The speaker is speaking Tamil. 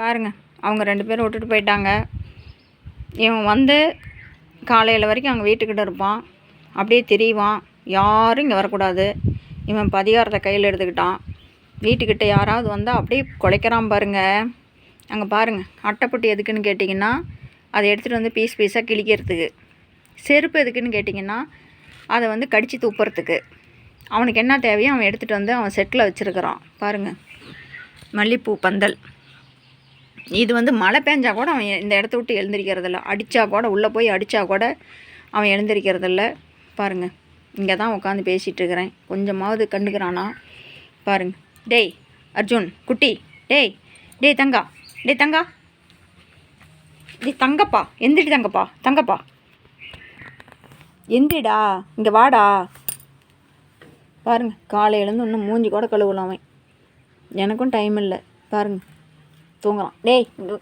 பாருங்கள் அவங்க ரெண்டு பேரும் விட்டுட்டு போயிட்டாங்க. இவன் வந்து காலையில் வரைக்கும் அவங்க வீட்டுக்கிட்ட இருப்பான். அப்படியே திரிவான். யாரும் இங்கே வரக்கூடாது. இவன் பதிகாரத்தை கையில் எடுத்துக்கிட்டான். வீட்டுக்கிட்ட யாராவது வந்தால் அப்படியே குலைக்கிறான் பாருங்கள் அங்கே பாருங்கள் அட்டைப்பட்டு எதுக்குன்னு கேட்டிங்கன்னா அதை எடுத்துகிட்டு வந்து பீஸ் பீஸாக கிழிக்கிறதுக்கு. செருப்பு எதுக்குன்னு கேட்டிங்கன்னா அதை வந்து கடித்து துப்புறதுக்கு. அவனுக்கு என்ன தேவையோ அவன் எடுத்துகிட்டு வந்து அவன் செட்டில் வச்சுருக்கிறான். பாருங்கள் மல்லிப்பூ பந்தல். இது வந்து மழை பெஞ்சா கூட அவன் இந்த இடத்த விட்டு எழுந்திரிக்கிறதில்ல. அடித்தா கூட உள்ளே போய் அடித்தா கூட அவன் எழுந்திரிக்கிறதில்ல. பாருங்கள் இங்கே தான் உட்காந்து பேசிகிட்டு இருக்கிறேன். கொஞ்சமாவது கண்டுக்கிறானா? பாருங்க. டேய் அர்ஜுன் குட்டி டேய் டேய் தங்கா டேய் தங்கா. டேய் தங்கப்பா எந்திரி தங்கப்பா தங்கப்பா. எந்திரிடா இங்கே வாடா. பாருங்க காலையிலேருந்து இன்னும் மூஞ்சி கூட கழுவலாம் அவன். எனக்கும் டைம் இல்லை. பாருங்கள் தூங்கலாம் டேய் இங்க